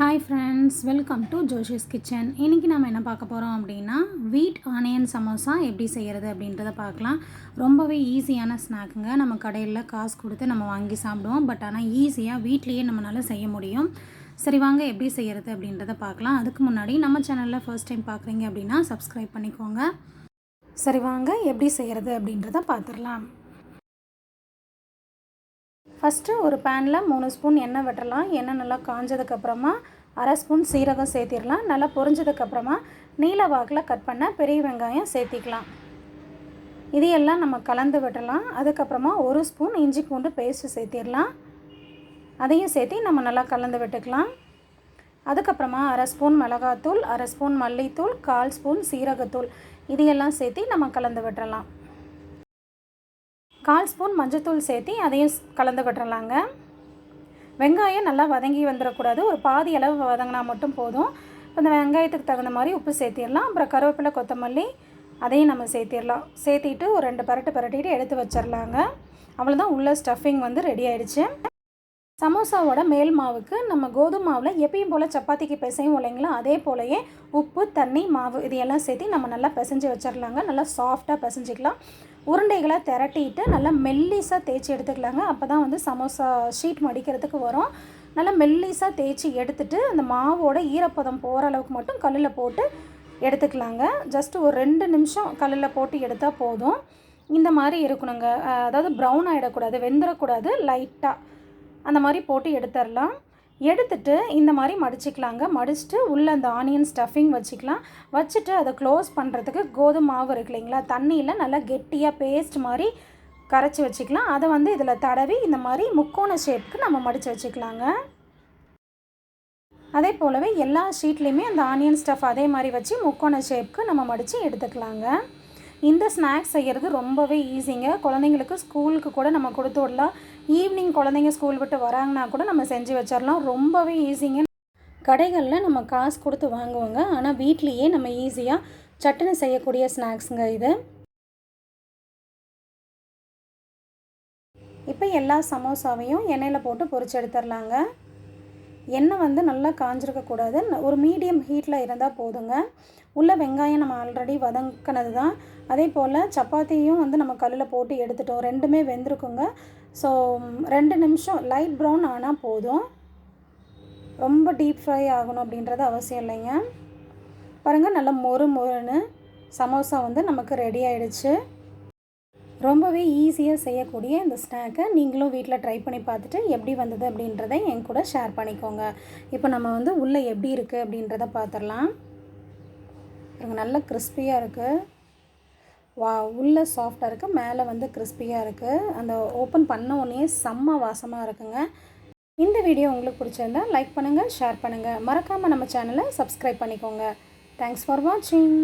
Hi friends welcome to Joshi's kitchen இன்றைக்கி நம்ம என்ன பார்க்க போகிறோம் அப்படின்னா வீட் ஆனியன் சமோசா எப்படி செய்கிறது அப்படின்றத பார்க்கலாம். ரொம்பவே ஈஸியான ஸ்நாக்குங்க நம்ம கடையில் காசு கொடுத்து நம்ம வாங்கி சாப்பிடுவோம். பட் ஆனால் ஈஸியாக வீட்லேயே நம்மளால் செய்ய முடியும். சரி வாங்க எப்படி செய்கிறது அப்படின்றத பார்க்கலாம். அதுக்கு முன்னாடி நம்ம சேனலில் ஃபர்ஸ்ட் டைம் பார்க்குறீங்க அப்படின்னா சப்ஸ்கிரைப் பண்ணிக்கோங்க. சரி வாங்க எப்படி செய்கிறது அப்படின்றத பார்த்துடலாம். ஃபஸ்ட்டு ஒரு பேனில் மூணு ஸ்பூன் எண்ணெய் விட்டுறலாம் எண்ணெய் நல்லா காஞ்சதுக்கப்புறமா அரை ஸ்பூன் சீரகம் சேர்த்திடலாம். நல்லா பொரிஞ்சதுக்கப்புறமா நீல வாக்கில் கட் பண்ண பெரிய வெங்காயம் சேர்த்திக்கலாம். இதையெல்லாம் நம்ம கலந்து விடலாம் அதுக்கப்புறமா ஒரு ஸ்பூன் இஞ்சி பூண்டு பேஸ்ட்டு சேர்த்திடலாம். அதையும் சேர்த்து நம்ம நல்லா கலந்து விட்டுக்கலாம். அதுக்கப்புறமா அரை ஸ்பூன் மிளகாத்தூள் அரை ஸ்பூன் மல்லித்தூள் கால் ஸ்பூன் சீரகத்தூள் இதையெல்லாம் சேர்த்து நம்ம கலந்து விட்டுறலாம் கால் ஸ்பூன் மஞ்சத்தூள் சேர்த்து அதையும் கலந்து விட்டுறலாங்க வெங்காயம் நல்லா வதங்கி வந்துடக்கூடாது. ஒரு பாதி அளவு வதங்கினா மட்டும் போதும். அந்த வெங்காயத்துக்கு தகுந்த மாதிரி உப்பு சேர்த்திடலாம். அப்புறம் கருவேப்பிலை கொத்தமல்லி அதையும் நம்ம சேர்த்திடலாம். சேர்த்திட்டு ஒரு ரெண்டு பரட்டு பரட்டிட்டு எடுத்து வச்சிடலாங்க. அவ்வளோதான் உள்ள ஸ்டஃபிங் வந்து ரெடி ஆகிடுச்சு சமோசாவோட மேல் மாவுக்கு நம்ம கோதுமை மாவில் எப்பயும் போல் சப்பாத்திக்கு பிசையும் இல்லைங்களா? அதே போலயே உப்பு தண்ணி மாவு இதையெல்லாம் சேர்த்து நம்ம நல்லா பிசைஞ்சு வச்சிடலாங்க நல்லா சாஃப்டாக பிசைஞ்சிக்கலாம். உருண்டைகளை திரட்டிட்டு நல்லா மெல்லிஸாக தேய்ச்சி எடுத்துக்கலாங்க. அப்போ தான் வந்து சமோசா ஷீட் மடிக்கிறதுக்கு வரும். நல்லா மெல்லிஸாக தேய்ச்சி எடுத்துட்டு அந்த மாவோட ஈரப்பதம் போகிற அளவுக்கு மட்டும் கல்லில் போட்டு எடுத்துக்கலாங்க. ஜஸ்ட்டு ஒரு ரெண்டு நிமிஷம் கல்லில் போட்டு எடுத்தால் போதும். இந்த மாதிரி இருக்கணுங்க. அதாவது ப்ரௌன் ஆகிடக்கூடாது வெந்துடக்கூடாது லைட்டாக அந்த மாதிரி போட்டு எடுத்துடலாம் எடுத்துட்டு இந்த மாதிரி மடிச்சிக்கலாங்க. மடிச்சுட்டு உள்ளே அந்த ஆனியன் ஸ்டஃபிங் வச்சுக்கலாம். வச்சுட்டு அதை க்ளோஸ் பண்ணுறதுக்கு கோதுமை மாவு இருக்கு இல்லைங்களா? தண்ணியில் நல்லா கெட்டியாக பேஸ்ட் மாதிரி கரைச்சி வச்சுக்கலாம். அதை வந்து இதில் தடவி இந்த மாதிரி முக்கோண ஷேப்புக்கு நம்ம மடித்து வச்சுக்கலாங்க. அதே போலவே எல்லா ஷீட்லேயுமே அந்த ஆனியன் ஸ்டஃப் அதே மாதிரி வச்சு முக்கோண ஷேப்புக்கு நம்ம மடித்து எடுத்துக்கலாங்க. இந்த ஸ்நாக்ஸ் செய்கிறது ரொம்பவே ஈஸிங்க குழந்தைங்களுக்கு ஸ்கூலுக்கு கூட நம்ம கொடுத்து விடலாம். ஈவினிங் குழந்தைங்க ஸ்கூல் விட்டு வராங்கன்னா கூட நம்ம செஞ்சு வச்சிடலாம் ரொம்பவே ஈஸிங்க கடைகளில் நம்ம காசு கொடுத்து வாங்குவோங்க. ஆனால் வீட்லேயே நம்ம ஈஸியாக சட்டுன்னு செய்யக்கூடிய ஸ்நாக்ஸுங்க இது. இப்போ எல்லா சமோசாவையும் எண்ணெயில் போட்டு பொறிச்சு எடுத்துடலாங்க எண்ணெய் வந்து நல்லா காஞ்சிருக்கக்கூடாது ஒரு மீடியம் ஹீட்டில் இருந்தால் போதுங்க. உள்ள வெங்காயம் நம்ம ஆல்ரெடி வதங்கினது தான். அதே போல் சப்பாத்தியும் வந்து நம்ம கல்லில் போட்டு எடுத்துட்டோம். ரெண்டுமே வெந்திருக்குங்க. ஸோ ரெண்டு நிமிஷம் லைட் ப்ரௌன் ஆனால் போதும். ரொம்ப டீப் ஃப்ரை ஆகணும் அப்படின்றது அவசியம் இல்லைங்க. பாருங்கள் நல்லா மொறு மொறுன்னு சமோசா வந்து நமக்கு ரெடி ஆகிடுச்சு ரொம்பவே ஈஸியாக செய்யக்கூடிய இந்த ஸ்நாக்கை நீங்களும் வீட்டில் ட்ரை பண்ணி பார்த்துட்டு எப்படி வந்தது அப்படின்றத என் கூட ஷேர் பண்ணிக்கோங்க. இப்போ நம்ம வந்து உள்ளே எப்படி இருக்குது அப்படின்றத பார்த்துடலாம். நல்ல கிறிஸ்பியாக இருக்குது வா உள்ளே சாஃப்டாக இருக்குது மேலே வந்து கிறிஸ்பியாக இருக்குது அந்த ஓப்பன் பண்ண உடனே செம்ம வாசமாக இருக்குங்க. இந்த வீடியோ உங்களுக்கு பிடிச்சிருந்தா லைக் பண்ணுங்கள் ஷேர் பண்ணுங்கள் மறக்காமல் நம்ம சேனலை சப்ஸ்கிரைப் பண்ணிக்கோங்க. தேங்க்ஸ் ஃபார் வாட்சிங்